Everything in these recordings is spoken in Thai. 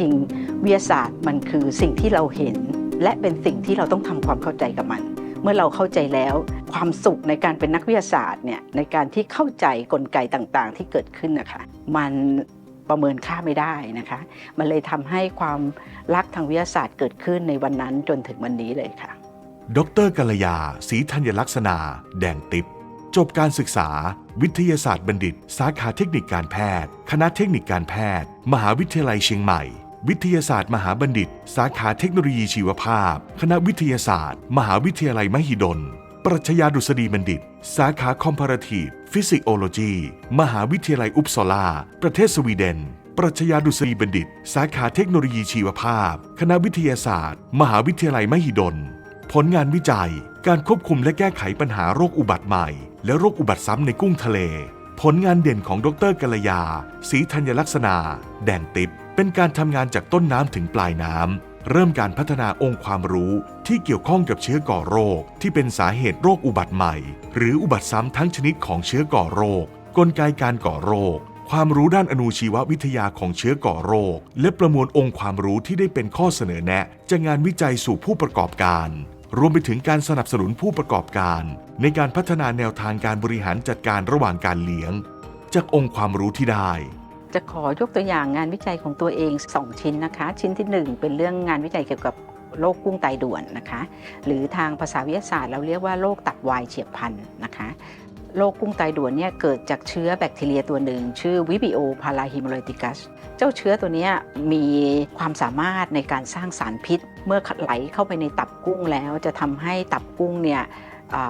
ริง ๆ วิทยาศาสตร์มันคือสิ่งที่เราเห็น และเป็นสิ่งที่เราต้องทำความเข้าใจกับมัน เมื่อเราเข้าใจแล้ว ความสุขในการเป็นนักวิทยาศาสตร์เนี่ยในการที่เข้าใจกลไกต่างๆ ที่เกิดขึ้นนะคะมันประเมินค่าไม่ได้นะคะ มันเลยทำให้ความรักทางวิทยาศาสตร์เกิดขึ้นในวันนั้นจนถึงวันนี้เลยค่ะ ดรกัลยาศรีธัญลักษณา แดงติบจบการศึกษา วิทยาศาสตร์บัณฑิต สาขาเทคนิคการแพทย์ คณะเทคนิคการแพทย์ มหาวิทยาลัยเชียงใหม่ วิทยาศาสตร์ มหาบัณฑิต สาขาเทคโนโลยีชีวภาพ คณะวิทยาศาสตร์ มหาวิทยาลัยมหิดล ปรัชญาดุษฎีบัณฑิต สาขา Comparative Physiology มหาวิทยาลัยอุปสลา ประเทศสวีเดน ปรัชญาดุษฎีบัณฑิต สาขาเทคโนโลยีชีวภาพ คณะวิทยาศาสตร์ มหาวิทยาลัยมหิดล ผลงานวิจัย การควบคุมและแก้ไขปัญหาโรคอุบัติใหม่ และโรคอุบัติซ้ำในกุ้งทะเล ผลงานเด่นของดรกัลยาศรีธัญลักษณา แดงติบ เป็นการทำงานจากต้นน้ำถึงปลายน้ำ เริ่มการพัฒนาองค์ความรู้ที่เกี่ยวข้องกับเชื้อก่อโรค ที่เป็นสาเหตุโรคอุบัติใหม่ หรืออุบัติซ้ำทั้งชนิดของเชื้อก่อโรค กลไกการก่อโรคความรู้ด้านอนุชีววิทยาของเชื้อก่อโรค และประมวลองค์ความรู้ที่ได้เป็นข้อเสนอแนะ จากงานวิจัยสู่ผู้ประกอบการ รวมไปถึงการสนับสนุนผู้ประกอบการ ในการพัฒนาแนวทางการบริหารจัดการระหว่างการเลี้ยง จากองค์ความรู้ที่ได้ จะขอยกตัวอย่างงานวิจัยของตัวเอง 2 ชิ้นนะคะ ชิ้นที่ 1 เป็นเรื่องงานวิจัยเกี่ยวกับโรคกุ้งไตด่วนนะคะ หรือทางภาษาวิทยาศาสตร์เราเรียกว่าโรคตับวายเฉียบพลันนะคะ โรคกุ้งไตด่วนเนี่ยเกิดจากเชื้อแบคทีเรียตัวหนึ่ง ชื่อวิบิโอพาราฮิมโลติกัส เจ้าเชื้อตัวนี้มีความสามารถในการสร้างสารพิษ เมื่อไหลเข้าไปในตับกุ้งแล้วจะทำให้ตับกุ้งเนี่ย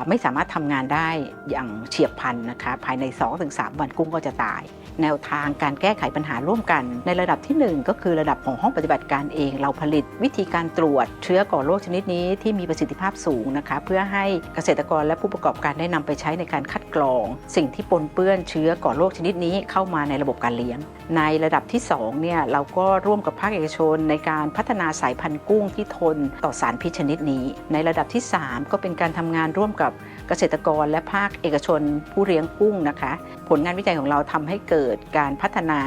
ไม่สามารถทำงานได้อย่างเฉียบพลันนะคะ ภายใน 2-3 วันกุ้งก็จะตาย แนวทางการแก้ไขปัญหาร่วมกัน ในระดับที่ 1 ก็คือระดับของห้องปฏิบัติการเอง เราผลิตวิธีการตรวจเชื้อก่อโรคชนิดนี้ที่มีประสิทธิภาพสูงนะคะ เพื่อให้เกษตรกรและผู้ประกอบการได้นำไปใช้ในการคัดกรอง สิ่งที่ปนเปื้อนเชื้อก่อโรคชนิดนี้เข้ามาในระบบการเลี้ยง ในระดับที่2เนี่ยเราก็ร่วมกับภาคเอกชน ในการพัฒนาสายพันธุ์กุ้งที่ทนต่อสารพิษชนิดนี้ ในระดับที่ 3 ก็เป็นการทำงานร่วมกับเกษตรกรและภาคเอกชนผู้เลี้ยงกุ้งนะคะ ผลงานวิจัยของเราทำให้เกิดการพัฒนา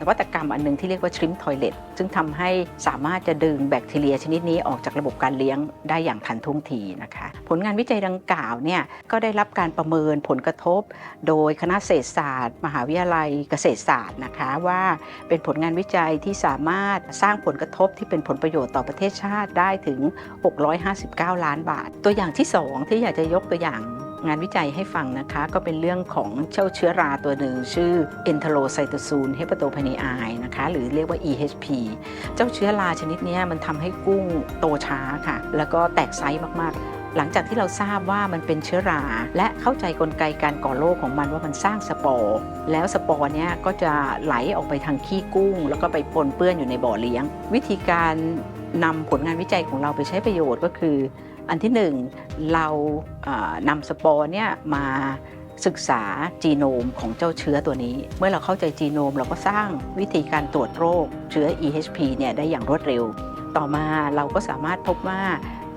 นวัตกรรมอันหนึงที่เรียกว่าชริมทอยเลตซึ่งทำให้สามารถจะดึงแบคทีเรียชนิดนี้ออกจากระบบการเลี้ยงได้อย่างทันท่วงทีนะคะ ผลงานวิจัยดังกล่าวเนี่ยก็ได้รับการประเมินผลกระทบ โดยคณะเศรษฐศาสตร์ มหาวิทยาลัยเกษตรศาสตร์นะคะว่าเป็นผลงานวิจัยที่สามารถสร้างผลกระทบที่เป็นผลประโยชน์ต่อประเทศชาติได้ถึง 659 ล้านบาท ตัวอย่างที่ 2 ที่อยากจะยกตัวอย่างงานวิจัยให้ฟังนะคะ ก็เป็นเรื่องของเจ้าเชื้อราตัวหนึ่ง ชื่อ enterocytosine hepatopeniae นะคะ หรือเรียกว่า EHP เจ้าเชื้อราชนิดนี้มันทำให้กุ้งโตช้าค่ะ แล้วก็แตกไซส์มากๆหลังจากที่เราทราบว่ามันเป็นเชื้อรา และเข้าใจกลไกการก่อโรคของมันว่ามันสร้างสปอร์ แล้วสปอร์เนี้ยก็จะไหลออกไปทางขี้กุ้ง แล้วก็ไปปนเปื้อนอยู่ในบ่อเลี้ยง วิธีการนำผลงานวิจัยของเราไปใช้ประโยชน์ก็คือ อันที่หนึ่งเรานำสปอร์เนี่ยมาศึกษาจีโนมของเจ้าเชื้อตัวนี้ เมื่อเราเข้าใจจีโนม เราก็สร้างวิธีการตรวจโรคเชื้อ EHP เนี่ยได้อย่างรวดเร็ว ต่อมาเราก็สามารถพบว่า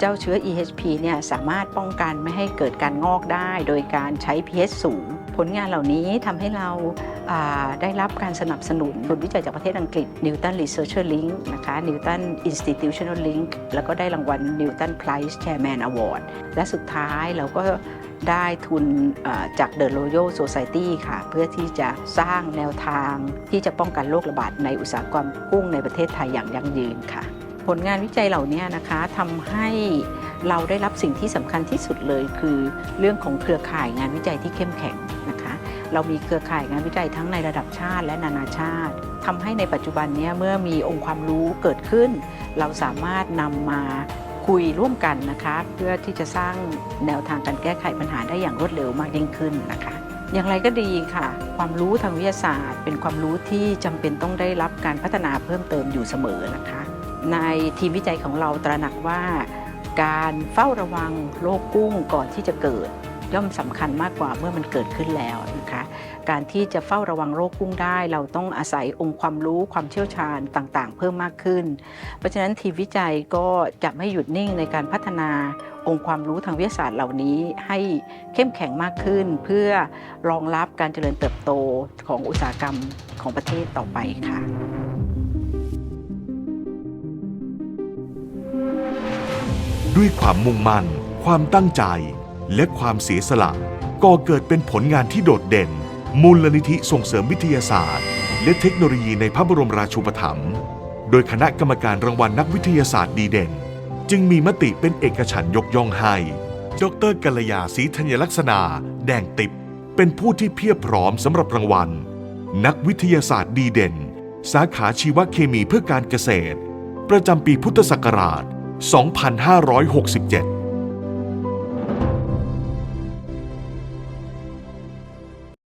จ้าเชื้อ EHP เนี่ยสามารถป้องกันไม่ให้เกิดการงอกได้ โดยการใช้ pH สูง ผลงานเหล่านี้ทำให้เราาได้รับการสนับสนุนผลวิจัยจากประเทศอังกฤษ Newton Researcher Link นะคะ Newton Institutional Link แล้วก็ได้รางวัล Newton Prize Chairman Award และสุดท้ายเราก็ได้ทุนจาก The Royal Society ค่ะ เพื่อที่จะสร้างแนวทางที่จะป้องกันโรคระบาดในอุตสาหกรรมกุ้งในประเทศไทยอย่างยั่งยืนค่ะ ผลงานวิจัยเหล่านี้นะคะทำให้เราได้รับสิ่งที่สำคัญที่สุดเลยคือเรื่องของเครือข่ายงานวิจัยที่เข้มแข็งนะคะ เรามีเครือข่ายงานวิจัยทั้งในระดับชาติและนานาชาติทำให้ในปัจจุบันนี้เมื่อมีองค์ความรู้เกิดขึ้น เราสามารถนำมาคุยร่วมกันนะคะ เพื่อที่จะสร้างแนวทางการแก้ไขปัญหาได้อย่างรวดเร็วมากยิ่งขึ้นนะคะอย่างไรก็ดีค่ะ ความรู้ทางวิทยาศาสตร์ เป็นความรู้ที่จำเป็นต้องได้รับการพัฒนาเพิ่มเติมอยู่เสมอนะคะ ในทีมวิจัยของเราตระหนักว่า การเฝ้าระวังโรคกุ้งก่อนที่จะเกิด ย่อมสำคัญมากกว่าเมื่อมันเกิดขึ้นแล้วนะคะ การที่จะเฝ้าระวังโรคกุ้งได้ เราต้องอาศัยองค์ความรู้ความเชี่ยวชาญต่างๆ เพิ่มมากขึ้น เพราะฉะนั้นทีมวิจัยก็จะไม่หยุดนิ่งในการพัฒนาองค์ความรู้ทางวิทยาศาสตร์เหล่านี้ให้เข้มแข็งมากขึ้น เพื่อรองรับการเจริญเติบโตของอุตสาหกรรมของประเทศต่อไปค่ะ ด้วยความมุ่งมั่น ความตั้งใจ และความเสียสละก่อเกิดเป็นผลงานที่โดดเด่น มูลนิธิส่งเสริมวิทยาศาสตร์ และเทคโนโลยีในพระบรมราชูปถัมภ์โดยคณะกรรมการรางวัลนักวิทยาศาสตร์ดีเด่น จึงมีมติเป็นเอกฉันยกย่องให้ ดรกัลยาศรีธัญลักษณา แดงติบเป็นผู้ที่เพียบพร้อมสำหรับรางวัล นักวิทยาศาสตร์ดีเด่น สาขาชีวเคมีเพื่อการเกษตร ประจำปีพุทธศักราช 2567